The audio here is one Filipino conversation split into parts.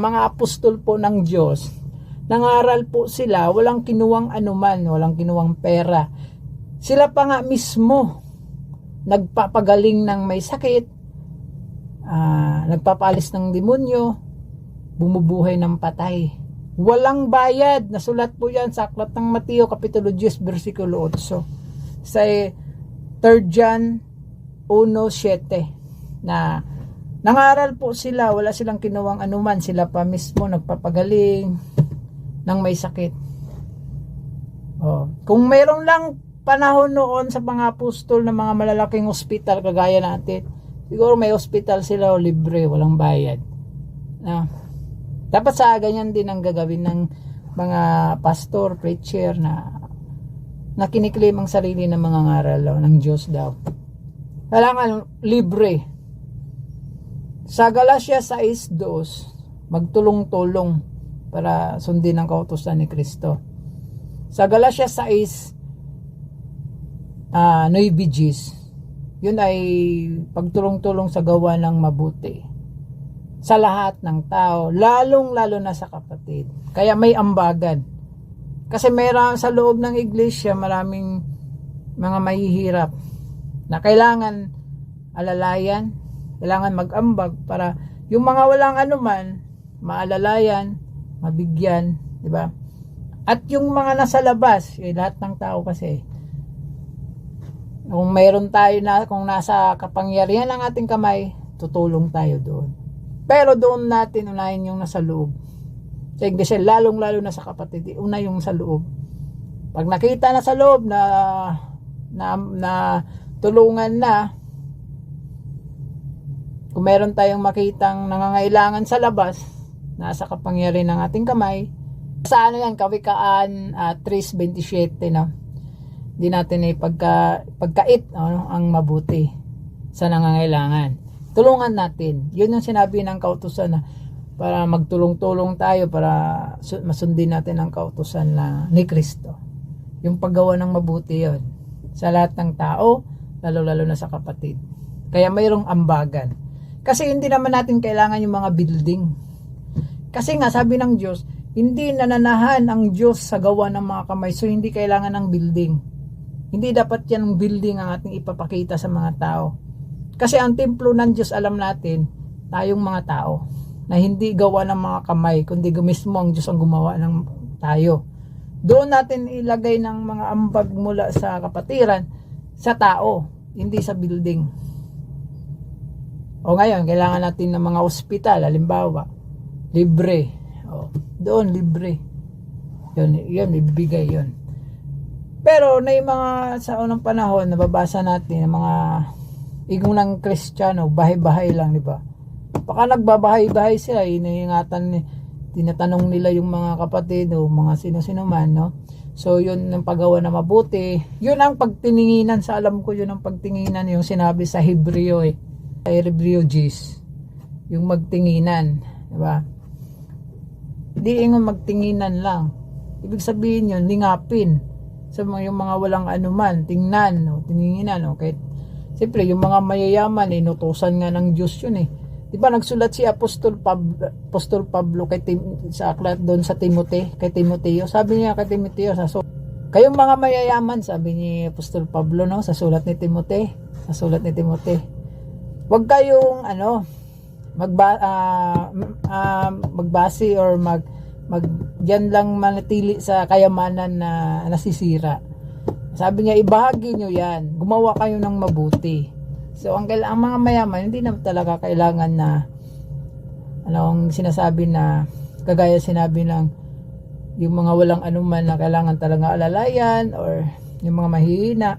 mga apostol po ng Diyos, nangaral po sila, walang kinuwang anuman, walang kinuwang pera. Sila pa nga mismo nagpapagaling ng may sakit, ah, nagpapalis ng demonyo, bumubuhay ng patay. Walang bayad. Nasulat po yan sa Aklat ng Mateo, Kapitulo 10, versikulo 8. Sa 3 John 1.7 na nangaral po sila, wala silang kinuwang anuman, sila pa mismo nagpapagaling ng may sakit. Oh. Kung mayroon lang panahon noon sa mga apostol ng mga malalaking ospital kagaya natin, siguro may ospital sila o libre, walang bayad. Na, dapat sa ganyan din ang gagawin ng mga pastor, preacher na na kiniklaim ang sarili ng mga ngaral ng Diyos daw. Kailangan libre. Sa Galatia 6.2, magtulong-tulong para sundin ang kautusan ni Kristo. Sa Galatia 6, uh, 9 Gs, yun ay pagtulong-tulong sa gawa ng mabuti sa lahat ng tao, lalong-lalo na sa kapatid. Kaya may ambagan. Kasi mayroon sa loob ng iglesia maraming mga mahihirap na kailangan alalayan, kailangan mag-ambag para yung mga walang anuman, maalalayan, mabigyan, di ba? At yung mga nasa labas, eh, lahat ng tao kasi, kung mayroon tayo na, kung nasa kapangyarihan ng ating kamay, tutulong tayo doon. Pero doon natin unahin yung nasa loob. Sa iglesia, lalong-lalo na sa kapatid, una yung sa loob. Pag nakita na sa loob na na, na tulungan na, kung meron tayong makitang nangangailangan sa labas, nasa kapangyarihan ng ating kamay, sa ano yan, kawikaan uh, 3.27 no? Hindi natin ay pagka, pagkait ano, ang mabuti sa nangangailangan. Tulungan natin. Yun yung sinabi ng kautusan na para magtulong-tulong tayo para su- masundin natin ang kautusan na ni Kristo. Yung paggawa ng mabuti yon sa lahat ng tao, lalo-lalo na sa kapatid. Kaya mayroong ambagan. Kasi hindi naman natin kailangan yung mga building. Kasi nga sabi ng Diyos, hindi nananahan ang Diyos sa gawa ng mga kamay. So hindi kailangan ng building. Hindi dapat yan ng building ang ating ipapakita sa mga tao. Kasi ang templo ng Diyos alam natin, tayong mga tao na hindi gawa ng mga kamay, kundi mismo ang Diyos ang gumawa ng tayo. Doon natin ilagay ng mga ambag mula sa kapatiran sa tao, hindi sa building. O ngayon, kailangan natin ng mga ospital, halimbawa, libre. O, doon, libre. Yun, yun, ibibigay yun. Pero na yung mga sa unang panahon, nababasa natin ng mga igunang kristyano, bahay-bahay lang, di ba? Baka nagbabahay-bahay sila, iniingatan ni tinatanong nila yung mga kapatid o mga sino-sino man, no? So, yun ang paggawa na mabuti. Yun ang pagtininginan, sa alam ko yun ang pagtinginan, yung sinabi sa Hebreo eh. G's. Yung magtinginan, di ba? Hindi ingon magtinginan lang. Ibig sabihin yun, lingapin. Sa mga, yung mga walang anuman, tingnan, no? tininginan, okay? Siyempre, yung mga mayayaman, inutusan nga ng Diyos yun eh. Di ba nagsulat si Apostol Pablo, Apostol Pablo kay Tim, sa aklat doon sa Timote, kay Timoteo. Sabi niya kay Timoteo sa so, kayong mga mayayaman, sabi ni Apostol Pablo no sa sulat ni Timote, sa sulat ni Timote. Huwag kayong ano magba uh, uh, magbase or mag mag diyan lang manatili sa kayamanan na nasisira. Sabi niya ibahagi niyo 'yan. Gumawa kayo ng mabuti. So, ang, ang mga mayaman, hindi na talaga kailangan na anong sinasabi na kagaya sinabi ng yung mga walang anuman na kailangan talaga alalayan or yung mga mahihina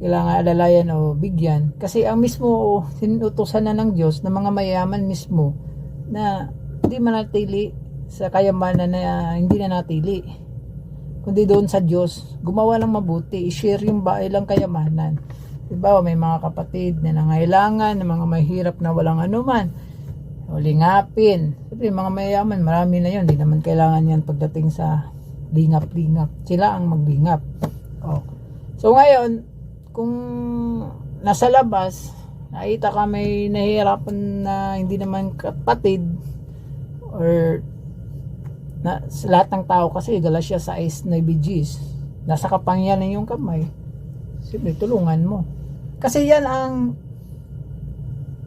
kailangan alalayan o bigyan kasi ang mismo sinutusan na ng Diyos ng mga mayaman mismo na hindi manatili sa kayamanan na hindi na natili kundi doon sa Diyos gumawa ng mabuti i-share yung bahay lang kayamanan Diba, may mga kapatid na nangailangan, na mga mahirap na walang anuman. O lingapin. Siyempre, mga mayayaman, marami na yun. Hindi naman kailangan yan pagdating sa lingap-lingap. Sila ang maglingap. O. So, ngayon, kung nasa labas, nakita ka may nahihirapan na hindi naman kapatid, or na, sa lahat ng tao kasi Galatia 6 na BGs nasa kapangyarihan ng iyong kamay. Siyempre tulungan mo. Kasi yan ang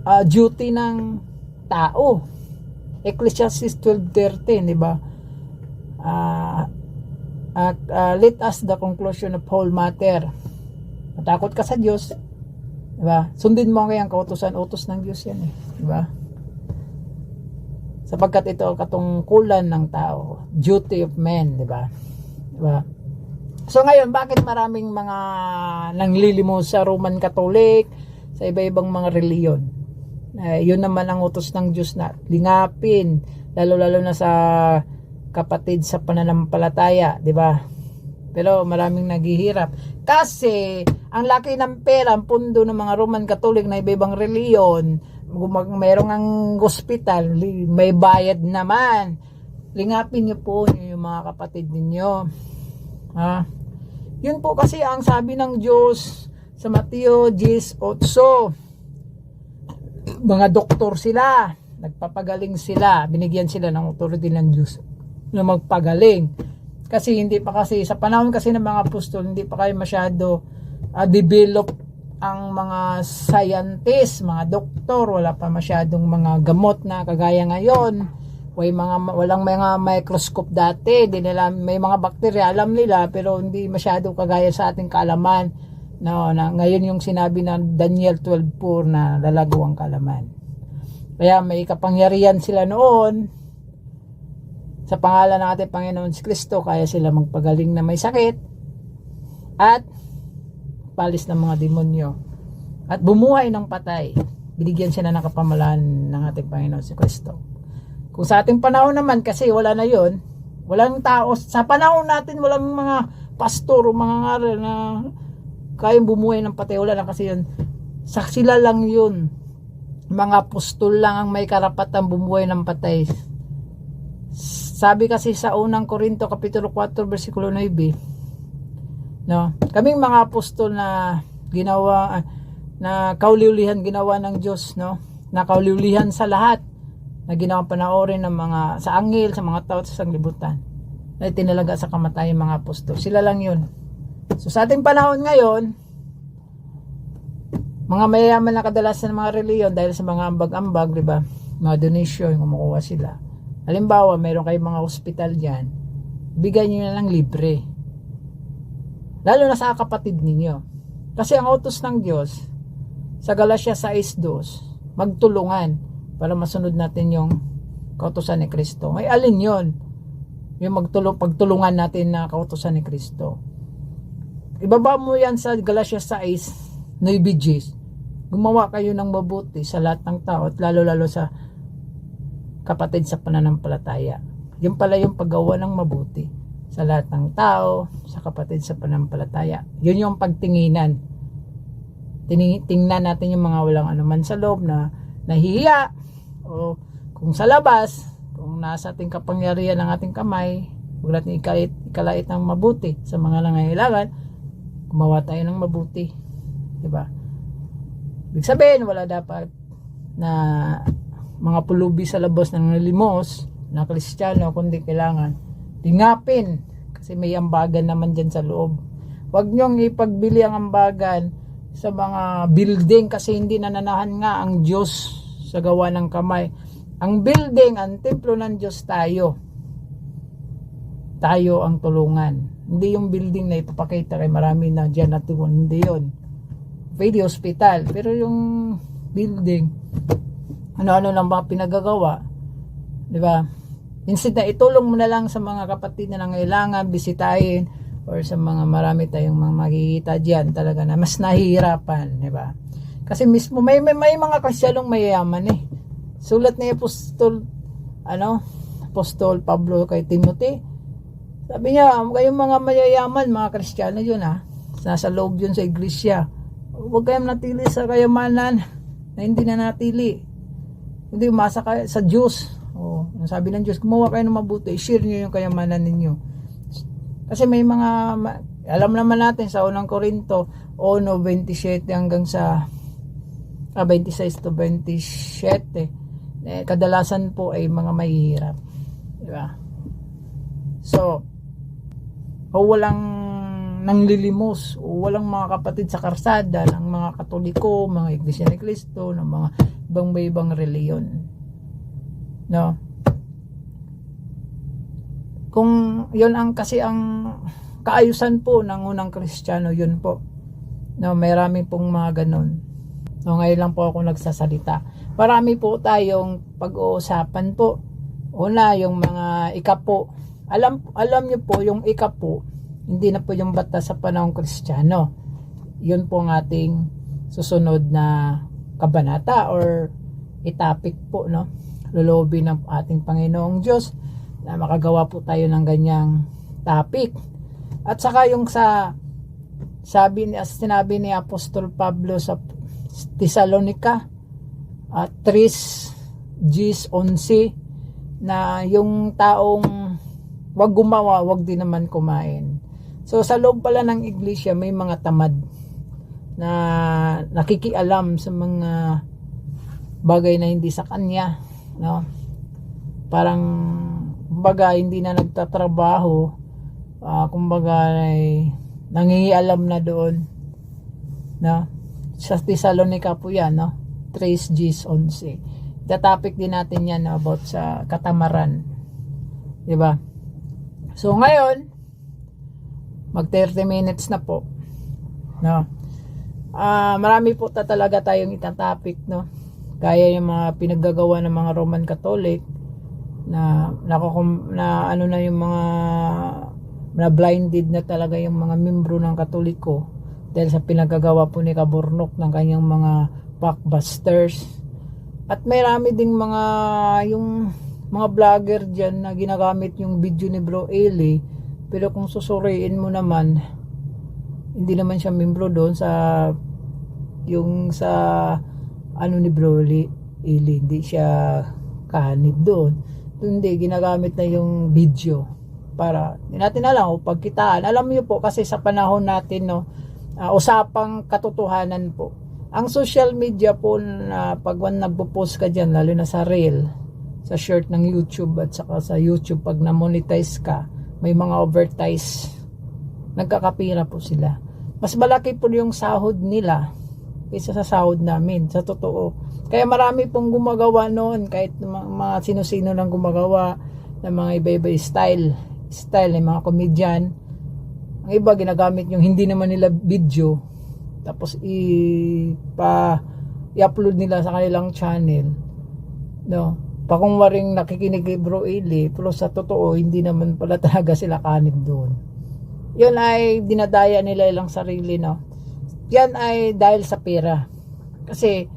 ah, duty ng tao. Ecclesiastes 12.13 di ba? Ah, at ah, let us the conclusion of whole matter matakot ka sa Diyos di ba sundin mo ang kayang kautusan utos ng Diyos yan eh di ba sapagkat ito katungkulan ng tao duty of men di ba di ba so ngayon bakit maraming mga nanglilimos sa Roman Catholic sa iba-ibang mga reliyon? Eh, yun naman ang utos ng Diyos na lingapin lalo-lalo na sa kapatid sa pananampalataya di ba pero maraming naghihirap. Kasi ang laki ng pera ang pundo ng mga Roman Catholic na iba-ibang reliyon mayroong ang hospital may bayad naman. Lingapin niyo po yung mga kapatid ninyo. Ha? Yun po kasi ang sabi ng Diyos sa Mateo 10:8 mga doktor sila nagpapagaling sila binigyan sila ng authority ng Diyos na magpagaling kasi hindi pa kasi sa panahon kasi ng mga apostol hindi pa kayo masyado ah, develop ang mga scientist, mga doktor, wala pa masyadong mga gamot na kagaya ngayon. May mga walang mga microscope dati, di nila may mga bakterya alam nila pero hindi masyado kagaya sa ating kaalaman. No, na ngayon yung sinabi ng Daniel 12:4 na lalago ang kaalaman. Kaya may kapangyarihan sila noon sa pangalan ng ating Panginoon Kristo kaya sila magpagaling na may sakit at palis ng mga demonyo at bumuhay ng patay. Binigyan sila ng kapamalaan ng ating Panginoon si Kristo. Kung sa ating panahon naman kasi wala na yon walang tao sa panahon natin walang mga pastor o mga ngaral na kayang bumuhay ng patay wala na kasi yun. Sa sila lang yun. Mga apostol lang ang may karapatang bumuhay ng patay sabi kasi sa unang Korinto kapitulo 4 versikulo 9 No? Kaming mga apostol na ginawa ah, na kauliulihan ginawa ng Diyos, no? Na kauliulihan sa lahat na ginawang panoorin ng mga sa angel, sa mga tao sa sanglibutan. Na itinalaga sa kamatayan mga apostol. Sila lang 'yun. So sa ating panahon ngayon, mga mayayaman na kadalasan ng mga reliyon dahil sa mga ambag-ambag, di ba? Mga donation, kumukuha sila. Halimbawa, mayroon kayong mga hospital diyan, bigyan niyo na lang libre lalo na sa kapatid ninyo. Kasi ang utos ng Diyos sa Galatia 6.2, magtulungan para masunod natin yung kautosan ni Kristo. May alin yon yung magtulong, pagtulungan natin na kautosan ni Kristo. Ibaba mo yan sa Galatia 6, 9 Gs. Gumawa kayo ng mabuti sa lahat ng tao at lalo-lalo sa kapatid sa pananampalataya. Yung pala yung paggawa ng mabuti sa lahat ng tao, sa kapatid sa panampalataya. Yun yung pagtinginan. Tining, tingnan natin yung mga walang anuman sa loob na nahihiya o kung sa labas, kung nasa ating kapangyarihan ng ating kamay, huwag natin ikalait, ikalait ng mabuti sa mga nangangailangan, gumawa tayo ng mabuti. Diba? Ibig sabihin, wala dapat na mga pulubi sa labas ng limos na kristyano, kundi kailangan tingapin. Kasi may ambagan naman dyan sa loob. Huwag nyong ipagbili ang ambagan sa mga building kasi hindi nananahan nga ang Diyos sa gawa ng kamay. Ang building, ang templo ng Diyos tayo. Tayo ang tulungan. Hindi yung building na ipapakita kay marami na dyan natugon hindi yun. Pwede hospital pero yung building ano-ano lang mga pinagagawa? Di ba? Instead na itulong mo na lang sa mga kapatid na nangailangan bisitahin or sa mga marami tayong mga makikita diyan talaga na mas nahihirapan di ba? Kasi mismo may, may, may mga kasyalong mayayaman eh. Sulat ni Apostol ano Apostol Pablo kay Timothy. Sabi niya kayong mga mayayaman mga kristyano yun ha nasa loob yun sa iglesia. Huwag kayong natili sa kayamanan na hindi na natili hindi umasa kayo sa Diyos oh, sabi ng Diyos gumawa kayo ng mabuti share nyo yung kayamanan ninyo kasi may mga alam naman natin sa unang Korinto 1.27 hanggang sa ah, 26 to 27 Eh, kadalasan po ay mga mahihirap. Di ba? So, o walang nanglilimos o walang mga kapatid sa karsada ng mga katoliko, mga iglesia ni Cristo, ng mga ibang may ibang reliyon. No? Kung yun ang kasi ang kaayusan po ng unang kristyano, yun po. No, may rami pong mga ganun. No, ngayon lang po ako nagsasalita. Marami po tayong pag-uusapan po. Una, yung mga ikapo. Alam, alam niyo po, yung ikapo, hindi na po yung bata sa panahong kristyano. Yun po ang ating susunod na kabanata or itapik po, no? Lulobin ng ating Panginoong Diyos na makagawa po tayo ng ganyang topic. At saka yung sa sabi ni sinabi ni Apostol Pablo sa Thessalonica at 3 Gs 11 na yung taong wag gumawa, wag din naman kumain. So sa loob pala ng iglesia may mga tamad na nakikialam sa mga bagay na hindi sa kanya, no? Parang kumbaga hindi na nagtatrabaho, ah, kumbaga ay nangingialam na doon, no? Sa Thessalonica po yan, no? 3 Gs 11. Itatopic din natin yan about sa katamaran. 'Di ba? So ngayon, mag 30 minutes na po. No. Ah, marami po ta talaga tayong itatopic, no. Kaya yung mga pinaggagawa ng mga Roman Catholic na nakukum, na ano na yung mga na blinded na talaga yung mga membro ng Katoliko dahil sa pinagagawa po ni Kaburnok ng kanyang mga blockbusters. At may rami ding mga yung mga vlogger dyan na ginagamit yung video ni Bro Eli pero kung susuriin mo naman hindi naman siya membro doon sa yung sa ano ni Bro Eli, Eli hindi siya kahanib doon. Hindi ginagamit na yung video para hindi natin alam o pagkitaan. Alam niyo po kasi sa panahon natin no ah, usapang katotohanan po. Ang social media po na pag one nagpo-post ka dyan lalo na sa reel sa short ng YouTube at saka sa YouTube pag na-monetize ka may mga overtise nagkakapira po sila. Mas malaki po yung sahod nila kaysa sa sahod namin sa totoo. Kaya marami pong gumagawa noon kahit mga, sino-sino lang gumagawa ng mga iba-iba style style ng mga komedyan ang iba ginagamit yung hindi naman nila video tapos i pa i-upload nila sa kanilang channel no? Pa kung waring nakikinig kay Bro Eli pero sa totoo hindi naman pala talaga sila kanib doon yun ay dinadaya nila ilang sarili no yan ay dahil sa pera kasi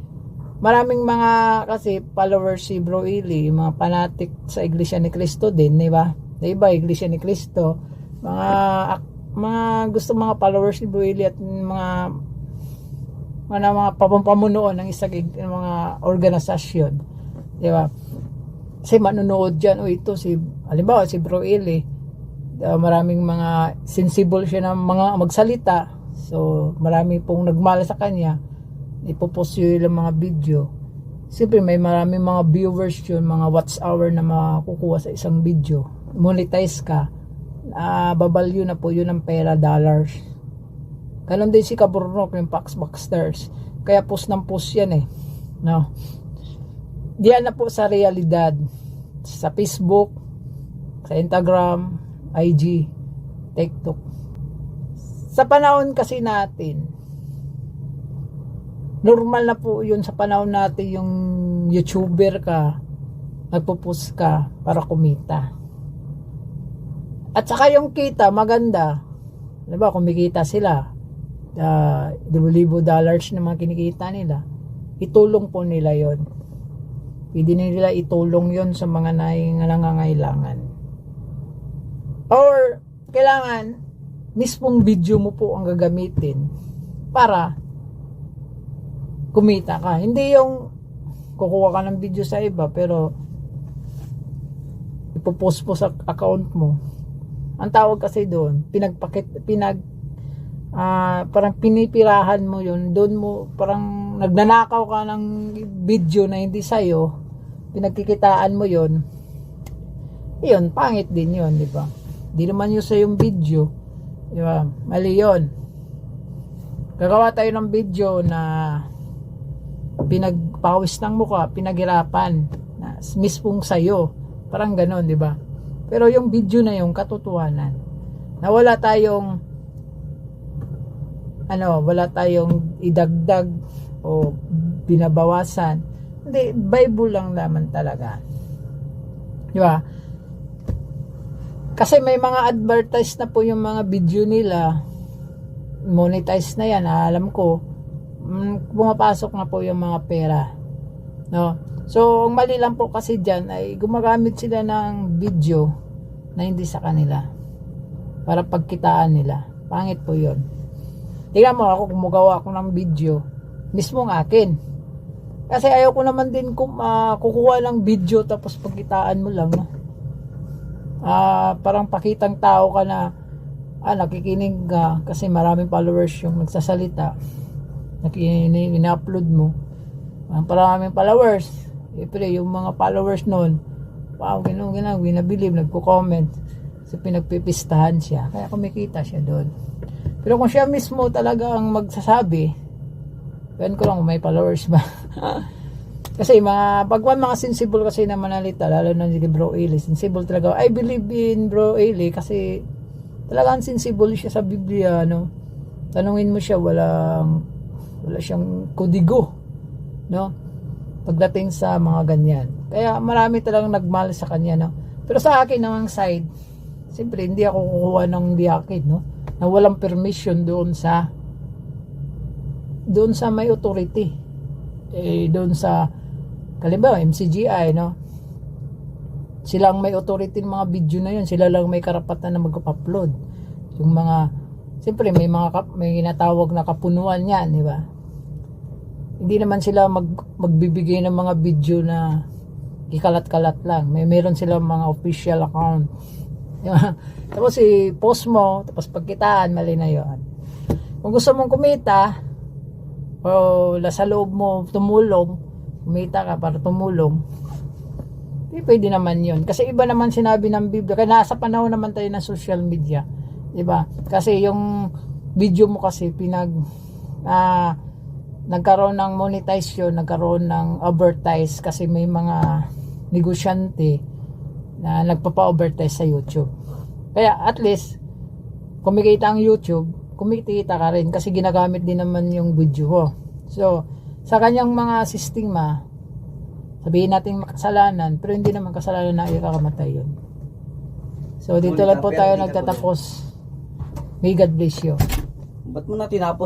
maraming mga kasi followers si Bro Eli mga fanatic sa Iglesia ni Cristo din di ba na iba Iglesia ni Cristo mga mga gusto mga followers ni Bro Eli at mga mga mga papamunuan ng isang mga organisasyon. Di ba? Kasi manunood dyan, o ito si, halimbawa si Bro Eli, uh, maraming mga sensible siya ng mga magsalita. So, marami pong nagmala sa kanya. Ipopost yun yung mga video. Siyempre, may maraming mga viewers yun, mga watch hour na makukuha sa isang video. Monetize ka. Uh, babalyo na po yun ng pera, dollars. Ganon din si Kaburnok, yung Pax Baxters. Kaya post ng post yan eh. No. Diyan na po sa realidad. Sa Facebook, sa Instagram, IG, TikTok. Sa panahon kasi natin, normal na po yun sa panahon natin yung YouTuber ka, nagpo-post ka para kumita. At saka yung kita, maganda. Diba, kumikita sila uh, libo dollars na mga kinikita nila, itulong po nila yon. Pwede nila itulong yon sa mga nangangailangan. Or, kailangan, mispong video mo po ang gagamitin para kumita ka. Hindi yung kukuha ka ng video sa iba pero ipopost mo sa account mo. Ang tawag kasi doon, pinagpakit, pinag ah parang pinipirahan mo yun doon mo parang nagnanakaw ka ng video na hindi sa'yo pinagkikitaan mo yon yun, pangit din yun, di ba? Di naman yun sa yung video, di ba? Mali yun. Gagawa tayo ng video na pinagpawis ng mukha, pinaghirapan, na mismong sayo. Parang ganon, di ba? Pero yung video na yung katotohanan, na wala tayong ano, wala tayong idagdag o binabawasan. Hindi, Bible lang naman talaga. Di ba? Kasi may mga advertise na po yung mga video nila. Monetize na yan, ah, alam ko. Mm, pumapasok na po yung mga pera. No? So, ang mali lang po kasi dyan ay gumagamit sila ng video na hindi sa kanila. Para pagkitaan nila. Pangit po yun. Tingnan mo ako kumugawa ako ng video. Mismo ng akin. Kasi ayaw ko naman din kum, ah, kukuha ng video tapos pagkitaan mo lang. No? Ah parang pakitang tao ka na ah, nakikinig ka kasi maraming followers yung nagsasalita nakikinig, ina-upload mo. Ang maraming followers Siyempre, yung mga followers nun wow, ginong ginong, binabilib, nagko-comment. So pinagpipistahan siya kaya kumikita siya doon. Pero kung siya mismo talaga ang magsasabi yan ko lang may followers ba Kasi mga, pag mga sensible kasi na manalita, lalo na si Bro Eli, sensible talaga. I believe in Bro Eli kasi talagang sensible siya sa Biblia, no? Tanungin mo siya, walang, wala siyang kudigo, no? Pagdating sa mga ganyan. Kaya marami talagang nagmahal sa kanya, no? Pero sa akin namang side, siyempre hindi ako kukuha ng diakid, no? Na walang permission doon sa doon sa may authority. Eh, doon sa Kalimbawa, MCGI, no? Sila ang may authority ng mga video na yun. Sila lang may karapatan na mag-upload. Yung mga, siyempre may mga, kap- may ginatawag na kapunuan yan, di ba? Hindi naman sila mag, magbibigay ng mga video na ikalat-kalat lang. May meron silang mga official account. Tapos i-post mo, tapos pagkitaan, mali na yun. Kung gusto mong kumita, o sa loob mo tumulong, kumita ka para tumulong, di pwede naman yun. Kasi iba naman sinabi ng Biblia. Kaya nasa panahon naman tayo ng social media. Di ba? Kasi yung video mo kasi pinag ah, nagkaroon ng monetization, nagkaroon ng advertise kasi may mga negosyante na nagpapa-advertise sa YouTube. Kaya at least kumikita ang YouTube, kumikita ka rin kasi ginagamit din naman yung video ko. So, sa kanyang mga sistema, sabihin natin makasalanan, pero hindi naman kasalanan na ikakamatay yun. So, dito lang po tayo nagtatapos. May God bless you. Ba't mo na tinapos